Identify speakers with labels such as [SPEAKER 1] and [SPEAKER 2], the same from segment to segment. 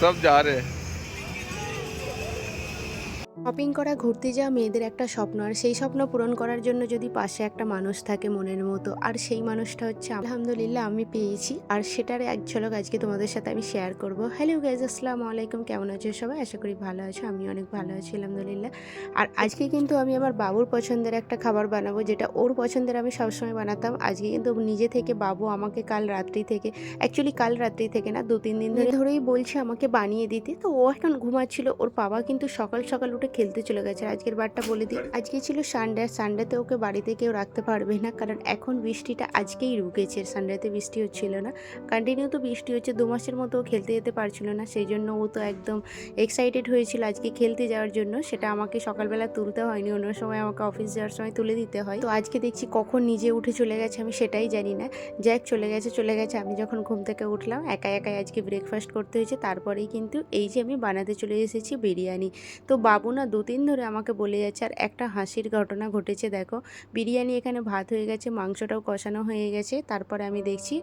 [SPEAKER 1] सब जा रहे हैं
[SPEAKER 2] শপিং করা ঘুরতে যাওয়া মেয়েদের একটা স্বপ্ন, আর সেই স্বপ্ন পূরণ করার জন্য যদি পাশে একটা মানুষ থাকে মনের মতো, আর সেই মানুষটা হচ্ছে আলহামদুলিল্লাহ আমি পেয়েছি, আর সেটার এক ঝলক আজকে তোমাদের সাথে আমি শেয়ার করব। হ্যালো গাইজ আসসালামু আলাইকুম, কেমন আছো সবাই? আশা করি ভালো আছো, আমি অনেক ভালো আছি, আলহামদুলিল্লাহ। আর আজকে কিন্তু আমি আমার বাবুর পছন্দের একটা খাবার বানাবো, যেটা ওর পছন্দের আমি সবসময় বানাতাম। আজকে কিন্তু নিজে থেকে বাবু আমাকে কাল রাত্রি থেকে অ্যাকচুয়ালি কাল রাত্রি থেকে না দু তিন দিন ধরে ধরেই বলছে আমাকে বানিয়ে দিতে। তো ও এখন ঘুমাচ্ছিল, ওর বাবা কিন্তু সকাল সকাল উঠে খেলতে চলে গেছে। আজকের বারটা বলে দিই, আজকে ছিল সানডে আর সানডেতে ওকে বাড়িতে কেউ রাখতে পারবে না, কারণ এখন বৃষ্টিটা আজকেই রুকেছে সানডেতে বৃষ্টি হচ্ছিল না। কন্টিনিউ তো বৃষ্টি হচ্ছে, দু মাসের মতো ও খেলতে যেতে পারছিল না সেই জন্য ও তো একদম এক্সাইটেড হয়েছিল আজকে খেলতে যাওয়ার জন্য। সেটা আমাকে সকালবেলা তুলতে হয়নি, অন্য সময় আমাকে অফিস যাওয়ার সময় তুলে দিতে হয়। তো আজকে দেখছি কখন নিজে উঠে চলে গেছে, আমি সেটাই জানি না। জ্যাক চলে গেছে চলে গেছে। আমি যখন ঘুম থেকে উঠলাম একা একাই আজকে ব্রেকফাস্ট করতে হয়েছে। তারপরেই কিন্তু এই যে আমি বানাতে চলে এসেছি বিরিয়ানি। তো বাবু না দু দিন ধরে আমাকে বলে যাচ্ছে আর একটা হাসির ঘটনা ঘটেছে দেখো। বিরিয়ানি এখানে ভাত হয়ে গেছে মাংসটাও কষানো হয়ে গেছে। তারপরে আমি দেখছি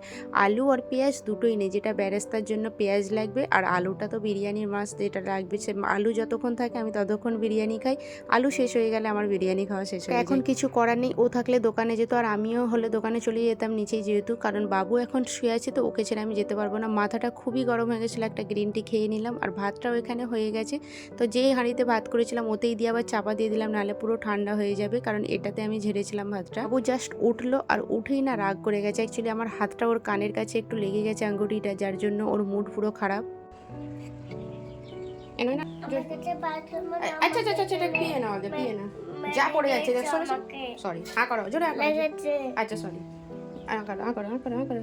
[SPEAKER 2] আলু আর পেঁয়াজ দুটোই নেই যেটা ব্যারেস্তার জন্য পেঁয়াজ লাগবে আর আলুটা তো বিরিয়ানির মাছ যেটা লাগবে সে আলু যতক্ষণ থাকে আমি ততক্ষণ বিরিয়ানি খাই। আলু শেষ হয়ে গেলে আমার বিরিয়ানি খাওয়া শেষ হয়ে এখন কিছু করার নেই ও থাকলে দোকানে যেত আর আমিও হলে দোকানে চলে যেতাম নিচেই যেহেতু কারণ বাবু এখন শুয়ে আছে তো ওকে ছেড়ে আমি যেতে পারব না। মাথাটা খুবই গরম হয়ে গেছিল একটা গ্রিন টি খেয়ে নিলাম আর ভাতটাও এখানে হয়ে গেছে। তো যেই হাঁড়িতে ভাত করেছিলাম ওতেই দিয়ে আবার চাপা দিয়ে দিলাম নাহলে পুরো ঠান্ডা হয়ে যাবে কারণ এটাতে আমি ঝেড়েছিলাম ভাতটা। ও জাস্ট উঠল আর উঠেই না রাগ করে গেছে। অ্যাকচুয়ালি আমার হাতটা ওর কানের কাছে একটু লেগে গেছে আঙ্গুটিটা যার জন্য ওর মুড পুরো খারাপ। এনো না আচ্ছা আচ্ছা আচ্ছা পিয়ে না ওদের পিয়ে না যা পড়ে যাচ্ছে দেখ সরি সরি। হ্যাঁ করো জোরে হ্যাঁ আচ্ছা সরি করো করো করো।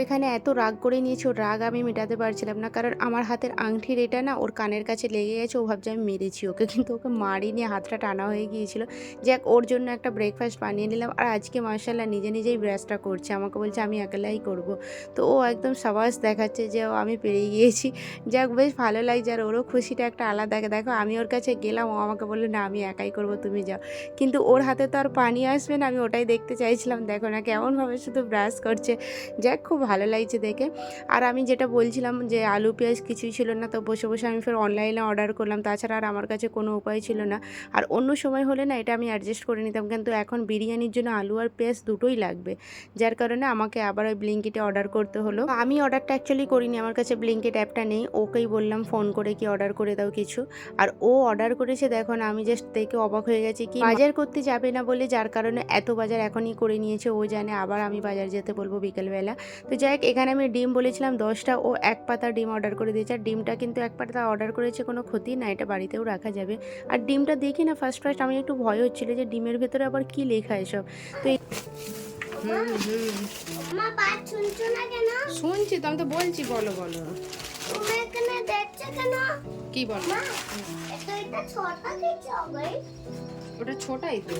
[SPEAKER 2] এখানে এত রাগ করে নিয়েছে, ওর রাগ আমি মেটাতে পারছিলাম না। কারণ আমার হাতের আংটির এটা না, ওর কানের কাছে লেগে গেছে, ও ভাবছে আমি মেরেছি ওকে। কিন্তু ওকে মারিনি হাতটা টানা হয়ে গিয়েছিল। যাক, ওর জন্য একটা ব্রেকফাস্ট বানিয়ে নিলাম। আর আজকে মার্শাল্লাহ নিজে নিজেই ব্রাশটা করছে। আমাকে বলছে, আমি একলাই করব। তো ও একদম সাবাস দেখাচ্ছে যে, ও, আমি পেরিয়ে গিয়েছি। যাক, বেশ ভালো লাগছে। আর ওরও খুশিটা একটা আলাদা। দেখো, আমি ওর কাছে গেলাম, ও আমাকে বলল, না, আমি একাই করব, তুমি যাও। কিন্তু ওর হাতে তো আর পানি আসবে না, আমি ওটাই দেখতে চাইছিলাম। দেখো না, কেমনভাবে শুধু ব্রাশ করছে। যাক, খুব ভালো লাগছে দেখে। আর আমি যেটা বলছিলাম যে আলু, পেঁয়াজ কিছুই ছিল না, তো বসে বসে আমি ফের অনলাইনে অর্ডার করলাম। তাছাড়া আর আমার কাছে কোনো উপায় ছিল না। আর অন্য সময় হলে না এটা আমি অ্যাডজাস্ট করে নিতাম। কিন্তু এখন বিরিয়ানির জন্য আলু আর পেঁয়াজ দুটোই লাগবে। যার কারণে আমাকে আবার ওই ব্লিঙ্কিটে অর্ডার করতে হলো। আমি অর্ডারটা অ্যাকচুয়ালি করিনি। আমার কাছে ব্লিঙ্কিট অ্যাপটা নেই। ওকেই বললাম ফোন করে কি অর্ডার করে দাও কিছু। আর ও অর্ডার করেছে দেখো না, আমি জাস্ট দেখে অবাক হয়ে গেছি কি বাজার করতে যাবে না বলে যার কারণে এত বাজার এখনই করে নিয়েছে। ও জানে আবার আমি বাজার যেতে বলব বিকেলবেলা। তো যাই হোক এখানে আমি ডিম বলেছিলাম দশটা ও এক পাতা ডিম অর্ডার করে দিয়েছে। আর ডিমটা কিন্তু এক পাতা অর্ডার করেছে কোনো ক্ষতি না এটা বাড়িতেও রাখা যাবে। আর ডিমটা দেখি না ফার্স্ট ফার্স্ট আমি একটু ভয় হচ্ছিল যে ডিমের ভেতরে আবার কি লেখা এসব। তো
[SPEAKER 3] শুনছো না কেন?
[SPEAKER 2] শুনছি তো আমি তো বলছি বলো বলো। কি বলো? ওটা ছোটাই তো।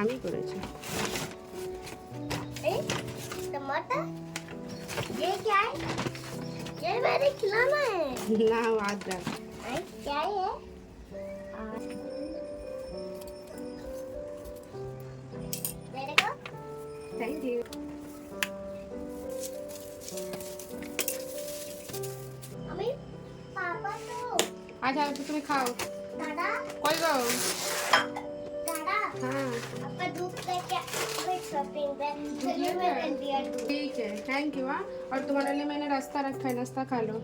[SPEAKER 2] আমি করেছি
[SPEAKER 3] ए टमाटर ये क्या है ये मेरे खिलौना है
[SPEAKER 2] না আদ্রা
[SPEAKER 3] आई, क्या है
[SPEAKER 2] আচ্ছা তুমি খাও
[SPEAKER 3] दादा
[SPEAKER 2] কই গো
[SPEAKER 3] दादा
[SPEAKER 2] হ্যাঁ
[SPEAKER 3] आपका दूध लेके मैं शॉपिंग पे चलिए मैं इंडिया दूध
[SPEAKER 2] ठीक है थैंक यू हाँ और तुम्हारे लिए मैंने नाश्ता रखा है नाश्ता खा लो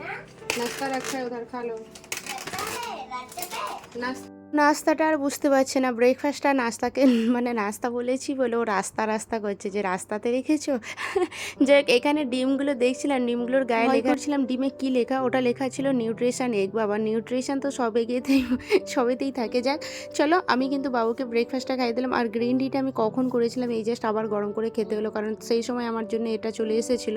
[SPEAKER 3] हाँ
[SPEAKER 2] नाश्ता रखा है उधर खा लो
[SPEAKER 3] लगता है रास्ते पे
[SPEAKER 2] নাস্তা নাস্তাটা আর বুঝতে পারছে না। ব্রেকফাস্টটা নাস্তাকে মানে নাস্তা বলেছি বলে ও রাস্তা রাস্তা করছে। যে রাস্তাতে রেখেছো? যাই হোক, এখানে ডিমগুলো দেখছিলাম ডিমগুলোর গায়ে লেখা ছিলাম ডিমে কি লেখা? ওটা লেখা ছিল নিউট্রিশন এগ বাবা। নিউট্রিশন তো সবে গিয়েতেই সবেতেই থাকে। যাক চলো আমি কিন্তু বাবুকে ব্রেকফাস্টটা খাইয়ে দিলাম। আর গ্রিন টিটা আমি কখন করেছিলাম এই জাস্ট আবার গরম করে খেতে হলো। কারণ সেই সময় আমার জন্য এটা চলে এসেছিল।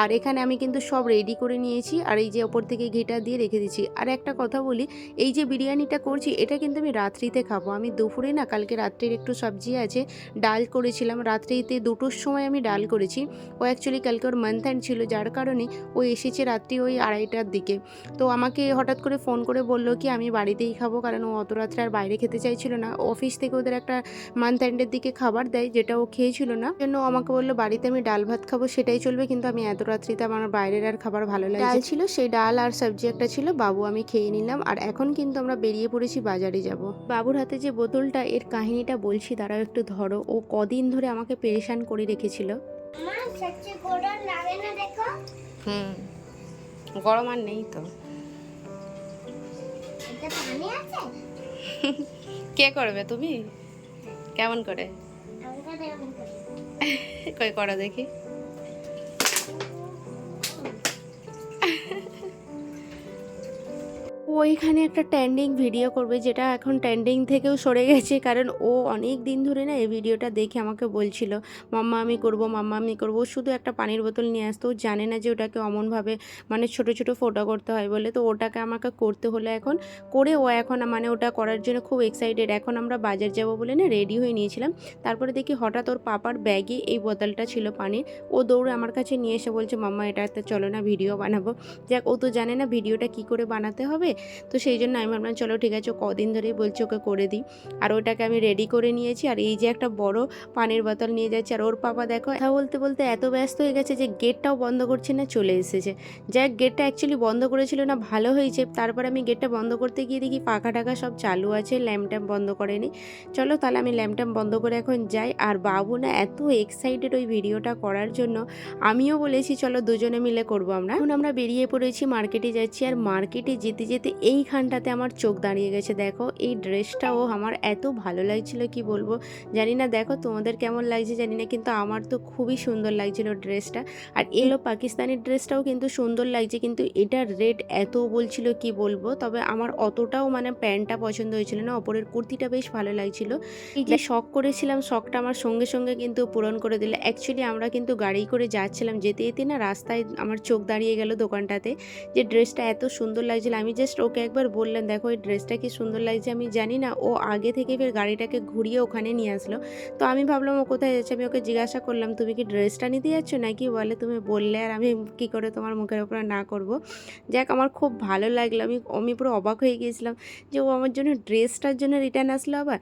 [SPEAKER 2] আর এখানে আমি কিন্তু সব রেডি করে নিয়েছি। আর এই যে ওপর থেকে ঘিটা দিয়ে রেখে দিচ্ছি। আর একটা কথা বলি এই যে বিরিয়ানিটা করছি এটা কিন্তু কিন্তু আমি রাত্রিতে খাব। আমি দুপুরে না কালকে রাত্রির একটু সবজি আছে ডাল করেছিলাম। রাত্রিতে দুটোর সময় আমি ডাল করেছি। ও অ্যাকচুয়ালি কালকে ওর মান্থ এন্ড ছিল যার কারণে ও এসেছে রাত্রি ওই আড়াইটার দিকে। তো আমাকে হঠাৎ করে ফোন করে বলল কি আমি বাড়িতেই খাব কারণ ও অত রাত্রে আর বাইরে খেতে চাইছিল না। অফিস থেকে ওদের একটা মান্থ এন্ডের দিকে খাবার দেয় যেটা ও খেয়েছিল না। জন্য আমাকে বলল বাড়িতে আমি ডাল ভাত খাব সেটাই চলবে। কিন্তু আমি এত রাত্রিতে আমার বাইরের আর খাবার ভালো লাগে ডাল ছিল সেই ডাল আর সবজি একটা ছিল বাবু আমি খেয়ে নিলাম। আর এখন কিন্তু আমরা বেরিয়ে পড়েছি বাজারে। যাব। বাবুর হাতে যে বোতলটা এর কাহিনীটা বলছি তারাও একটু ধরো। ও কদিন ধরে আমাকে পেরেশান করে রেখেছিল। হুম গরম আর নেই তো। কে করবে তুমি? কেমন করে? কই করো দেখি। ও এখানে একটা ট্যান্ডিং ভিডিও করবে, যেটা এখন ট্যান্ডিং থেকেও সরে গেছে, কারণ ও অনেক দিন ধরে না এই ভিডিওটা দেখে আমাকে বলছিল, মাম্মা, আমি করব, মাম্মা, আমি করব। শুধু একটা পানির বোতল নিয়ে আসতো, ও জানে না যে ওটাকে অমনভাবে মানে ছোট ছোট ফোটো করতে হয় বলে। তো ওটাকে আমাকে করতে হলো এখন, করে ও এখন মানে ওটা করার জন্য খুব এক্সাইটেড এখন আমরা বাজার যাব বলে না রেডি হয়ে নিয়েছিলাম। তারপরে দেখি হঠাৎ ওর পাপার ব্যাগে এই বোতলটা ছিল পানির। ও দৌড়ে আমার কাছে নিয়ে এসে বলছে, মাম্মা, এটা এটাতে চলো না ভিডিও বানাবো। যাক, ও তো জানে না ভিডিওটা কি করে বানাতে হবে। তো সেই জন্য আমি ভাবলাম, চলো ঠিক আছে, কদিন ধরেই বলছি ওকে করে দিই। আর ওটাকে আমি রেডি করে নিয়েছি। আর এই যে একটা বড় পানির বোতল নিয়ে যাচ্ছে, আর ওর পাপা দেখো, কথা বলতে বলতে এত ব্যস্ত হয়ে গেছে যে গেটটাও বন্ধ করছে না, চলে এসেছে। যাক গেটটা অ্যাকচুয়ালি বন্ধ করেছিল না, ভালো হয়েছে। তারপর আমি গেটটা বন্ধ করতে গিয়ে দেখি পাখা টাকা সব চালু আছে, ল্যাম্প ট্যাম্প বন্ধ করেনি। চলো তাহলে আমি ল্যাম্প ট্যাম্প বন্ধ করে এখন যাই। আর বাবু না এত এক্সাইটেড ওই ভিডিওটা করার জন্য, আমিও বলেছি, চলো দুজনে মিলে করব আমরা। এখন আমরা বেরিয়ে পড়েছি মার্কেটে যাচ্ছি। আর মার্কেটে যেতে যেতে এইখানটাতে আমার চোখ দাঁড়িয়ে গেছে দেখো। এই ড্রেসটাও আমার এত ভালো লাগছিল কি বলব? জানি না দেখো তোমাদের কেমন লাগছে জানি না কিন্তু আমার তো খুবই সুন্দর লাগছিল ড্রেসটা। আর এলো পাকিস্তানি ড্রেসটাও কিন্তু সুন্দর লাগছে কিন্তু এটার রেট এত বলছিল কি বলব? তবে আমার অতটাও মানে প্যান্টটা পছন্দ হয়েছিল না ওপরের কুর্তিটা বেশ ভালো লাগছিল। এই যে শখ করেছিলাম শখটা আমার সঙ্গে সঙ্গে কিন্তু পূরণ করে দিলে। অ্যাকচুয়ালি আমরা কিন্তু গাড়ি করে যাচ্ছিলাম যেতে যেতে না রাস্তায় আমার চোখ দাঁড়িয়ে গেল দোকানটাতে যে ড্রেসটা এত সুন্দর লাগছিল। আমি জাস্ট ওকে একবার বললাম দেখো, এই ড্রেসটা কি সুন্দর লাগছে আমি জানি না। ও আগে থেকে ফের গাড়িটাকে ঘুরিয়ে ওখানে নিয়ে আসলো। তো আমি ভাবলাম, ও কোথায় যাচ্ছে? আমি ওকে জিজ্ঞাসা করলাম, তুমি কি ড্রেসটা নিতে যাচ্ছ নাকি? বলে, তুমি বললে আর আমি কি করে তোমার মুখের ওপরে না করব। যাক, আমার খুব ভালো লাগল। আমি আমি পুরো অবাক হয়ে গিয়েছিলাম যে ও আমার জন্য ড্রেসটার জন্য রিটার্ন আসলো আবার।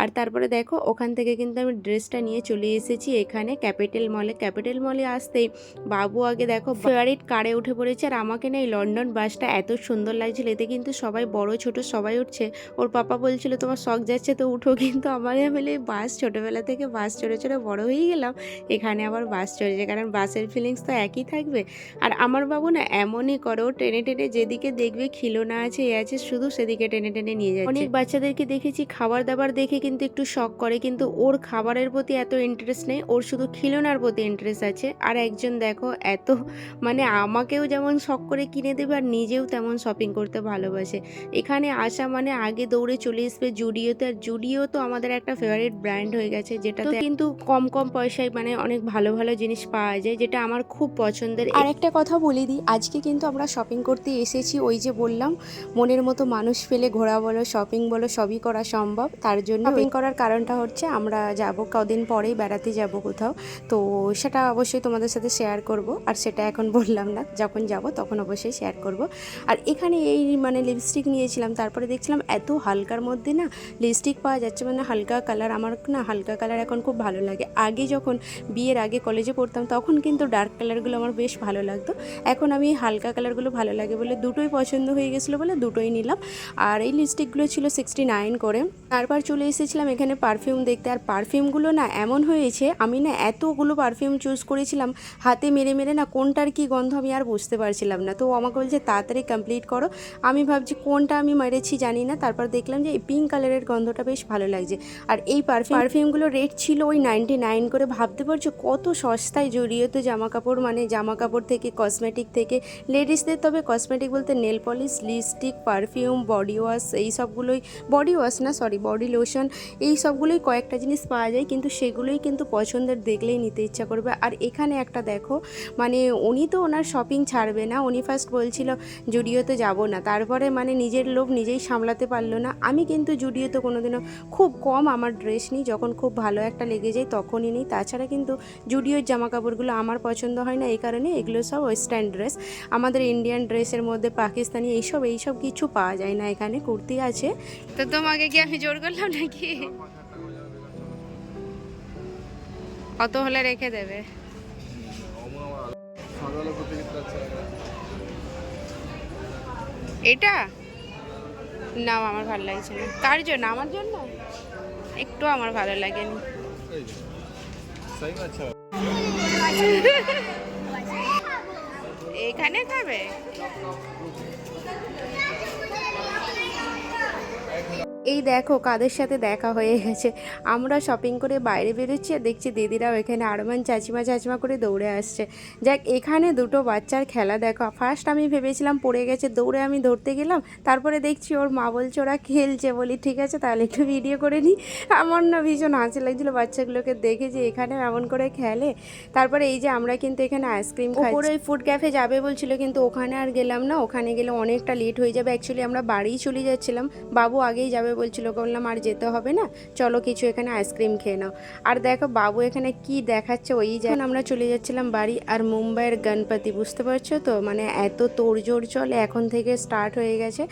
[SPEAKER 2] আর তারপরে দেখো, ওখান থেকে কিন্তু আমি ড্রেসটা নিয়ে চলে এসেছি এখানে ক্যাপিটাল মলে। ক্যাপিটাল মলে আসতেই বাবু আগে দেখো ফেভারিট কারে উঠে পড়েছে। আর আমাকে না এই লন্ডন বাসটা এত সুন্দর লাগছিল, এতে কিন্তু সবাই বড়, ছোট সবাই উঠছে। ওর পাপা বলছিল, তোমার শখ যাচ্ছে তো উঠো। কিন্তু আমার ফেলে বাস, ছোটোবেলা থেকে বাস চড়ে চড়ে বড় হয়ে গেলাম। এখানে আবার বাস চড়েছে, কারণ বাসের ফিলিংস তো একই থাকবে। আর আমার বাবু না এমনই করো টেনে টেনে যেদিকে দেখবে খিলোনা আছে, এ আছে, শুধু সেদিকে টেনে টেনে নিয়ে যায় অনেক বাচ্চাদেরকে দেখেছি খাবার দাবার দেখে কিন্তু একটু শখ করে, কিন্তু ওর খাবারের প্রতি এত ইন্টারেস্ট নেই, ওর শুধু খিলোনার প্রতি ইন্টারেস্ট আছে। আর একজন দেখো, এত মানে আমাকেও যেমন শখ করে কিনে দেবে, আর নিজেও তেমন শপিং করতে ভালোবাসে। এখানে আসা মানে আগে দৌড়ে চলে আসবে জুডিওতে আর জুডিও তো আমাদের একটা ফেভারিট ব্র্যান্ড হয়ে গেছে যেটাতে কিন্তু কম কম পয়সায় মানে অনেক ভালো ভালো জিনিস পাওয়া যায় যেটা আমার খুব পছন্দের। আর একটা কথা বলে দিই আজকে কিন্তু আমরা শপিং করতে এসেছি ওই যে বললাম মনের মতো মানুষ পেলে ঘোরা বলো শপিং বলো সবই করা সম্ভব। তার জন্য শপিং করার কারণটা হচ্ছে আমরা যাব কদিন পরেই বেড়াতে যাব কোথাও। তো সেটা অবশ্যই তোমাদের সাথে শেয়ার করব। আর সেটা এখন বললাম না যখন যাব তখন অবশ্যই শেয়ার করব। আর এখানে এই মানে লিপস্টিক নিয়েছিলাম। তারপরে দেখছিলাম এত হালকার মধ্যে না লিপস্টিক পাওয়া যাচ্ছে মানে হালকা কালার আমার না হালকা কালার এখন খুব ভালো লাগে। আগে যখন বিয়ের আগে কলেজে পড়তাম তখন কিন্তু ডার্ক কালারগুলো আমার বেশ ভালো লাগতো। এখন আমি হালকা কালারগুলো ভালো লাগে বলে দুটোই পছন্দ হয়ে গেছিল বলে দুটোই নিলাম। আর এই লিপস্টিকগুলো ছিল সিক্সটি নাইন করে। তারপর চলে এসেছিলাম এখানে পারফিউম দেখতে। আর পারফিউমগুলো না এমন হয়েছে, আমি না এতগুলো পারফিউম চুজ করেছিলাম, হাতে মেরে মেরে না কোনটার কি গন্ধ আমি আর বুঝতে পারছিলাম না। তো আমাকে বলছে, তাড়াতাড়ি কমপ্লিট করো। আমি ভাবছি কোনটা আমি মেরেছি জানি না, তারপর দেখলাম যে এই পিঙ্ক কালারের গন্ধটা বেশ ভালো লাগছে। আর এই পারফিউম পারফিউমগুলো রেট ছিল ওই নাইনটি নাইন করে। ভাবতে পারছ কত সস্তায় জড়িয়ে জামা কাপড় মানে জামা কাপড় থেকে কসমেটিক থেকে। লেডিসদের তবে কসমেটিক বলতে nail polish lipstick perfume body wash এই সবগুলোই বডি ওয়াশ না সরি বডি লোশন এই সবগুলোই কয়েকটা জিনিস পাওয়া যায়, কিন্তু সেগুলোই কিন্তু পছন্দের দেখলেই নিতে ইচ্ছা করবে। আর এখানে একটা দেখো মানে উনি তো ওনার শপিং ছাড়বে না, উনি ফার্স্ট বলছিল জুডিওতে যাব না। তার তারপরে মানে নিজের লোভ নিজেই সামলাতে পারল না। আমি কিন্তু জুডিওতে কোনোদিনও খুব কম আমার ড্রেস নিই, যখন খুব ভালো একটা লেগে যায় তখনই নিই। তাছাড়া কিন্তু জুডিওর জামা কাপড়গুলো আমার পছন্দ হয় না, এই কারণে এগুলো সব ওয়েস্টার্ন ড্রেস আমাদের ইন্ডিয়ান ড্রেসের মধ্যে, পাকিস্তানি এইসব এইসব কিছু পাওয়া যায় না, এখানে কুর্তি আছে। তো তোমাকে কি আমি জোর করলাম নাকি? কত হলে রেখে দেবে। এটা? না আমার ভালো লাগছে না। কার জন্য? আমার জন্য? একটু আমার ভালো লাগেনি। এখানে খাবে? এই দেখো কাদের সাথে দেখা হয়ে গেছে। আমরা শপিং করে বাইরে বেরোচ্ছি আর দেখছি দিদিরাও এখানে আরমান চাচিমা চাচিমা করে দৌড়ে আসছে। যাক, এখানে দুটো বাচ্চার খেলা দেখো। ফার্স্ট আমি ভেবেছিলাম পড়ে গেছে, দৌড়ে আমি ধরতে গেলাম, তারপরে দেখছি ওর মা বলছে ওরা খেলছে বলি, ঠিক আছে, তাহলে একটু ভিডিও করে নিই আমার না ভীষণ হাসি লাগছিল বাচ্চাগুলোকে দেখে যে এখানে এমন করে খেলে। তারপরে এই যে আমরা কিন্তু এখানে আইসক্রিম ওপরে ওই ফুড ক্যাফে যাবে বলছিল, কিন্তু ওখানে আর গেলাম না। ওখানে গেলে অনেকটা লেট হয়ে যাবে। অ্যাকচুয়ালি আমরা বাড়িই চলে যাচ্ছিলাম। বাবু আগেই যাবে বলছিল, বললাম, আর যেতে হবে না, চলো কিছু এখানে আইসক্রিম খেয়ে নাও। আর দেখো, বাবু এখানে কি দেখাচ্ছে, ওই যখন আমরা চলে যাচ্ছিলাম বাড়ি আর মুম্বাইয়ের গণপতি, বুঝতে পারছ তো? মানে এত তোড়জোড় চলে এখন থেকে স্টার্ট হয়ে গেছে।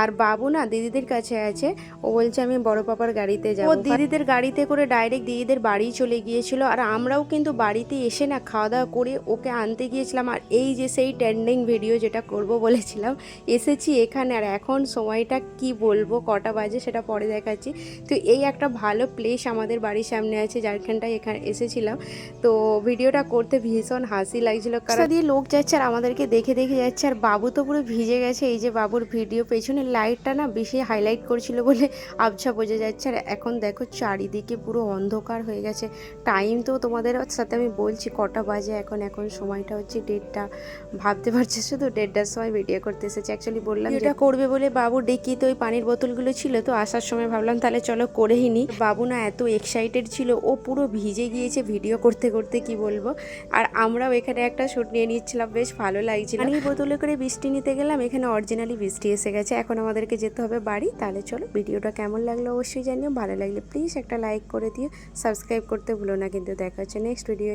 [SPEAKER 2] আর বাবু না দিদিদের কাছে আছে, ও বলছে, আমি বড় পাপার গাড়িতে যাব। ও দিদিদের গাড়িতে করে ডাইরেক্ট দিদিদের বাড়ি চলে গিয়েছিল, আর আমরাও কিন্তু বাড়িতে এসে না খাওয়া দাওয়া করে ওকে আনতে গিয়েছিলাম। আর এই যে সেই ট্রেন্ডিং ভিডিও যেটা করব বলেছিলাম, এসেছি এখানে। আর এখন সময়টা কি বলব, কটা বাজে? সেটা পরে দেখাচ্ছি। তো এই একটা ভালো প্লেস আমাদের বাড়ির সামনে আছে যারখানটায় এখানে এসেছিলাম। তো ভিডিওটা করতে ভীষণ হাসি লাগছিল কারণ দিয়ে লোক যাচ্ছে আর আমাদেরকে দেখে দেখে যাচ্ছে আর বাবু তো পুরো ভিজে গেছে। এই যে বাবুর ভিডিও পেছনে লাইটটা না বেশি হাইলাইট করছিল বলে আবছা বোঝা যাচ্ছে। আর এখন দেখো চারিদিকে পুরো অন্ধকার হয়ে গেছে। টাইম তো তোমাদের সাথে আমি বলছি কটা বাজে এখন এখন সময়টা হচ্ছে ডেটটা ভাবতে পারছি শুধু দেড়টার সময় ভিডিও করতে এসেছে। অ্যাকচুয়ালি বললাম এটা করবে বলে বাবু ডেকি তো ওই পানির বোতলগুলো ছিল তো আসার সময় ভাবলাম, তাহলে চলো করেই নি। বাবু না এত এক্সাইটেড ছিল, ও পুরো ভিজে গিয়েছে ভিডিও করতে করতে, কি বলব? আর আমরাও এখানে একটা শ্যুট নিয়ে নিচ্ছিলাম, বেশ ভালো লাগছিল। পানির বোতলে করে বৃষ্টি নিতে গেলাম, এখানে অরিজিনালি বৃষ্টি এসে গেছে, এখন আমাদেরকে যেতে হবে বাড়ি। তাহলে চলো, ভিডিওটা কেমন লাগল অবশ্যই জানিও, ভালো লাগলে প্লিজ একটা লাইক করে দিও সাবস্ক্রাইব করতে ভুলো না, কিন্তু দেখা হচ্ছে নেক্সট ভিডিও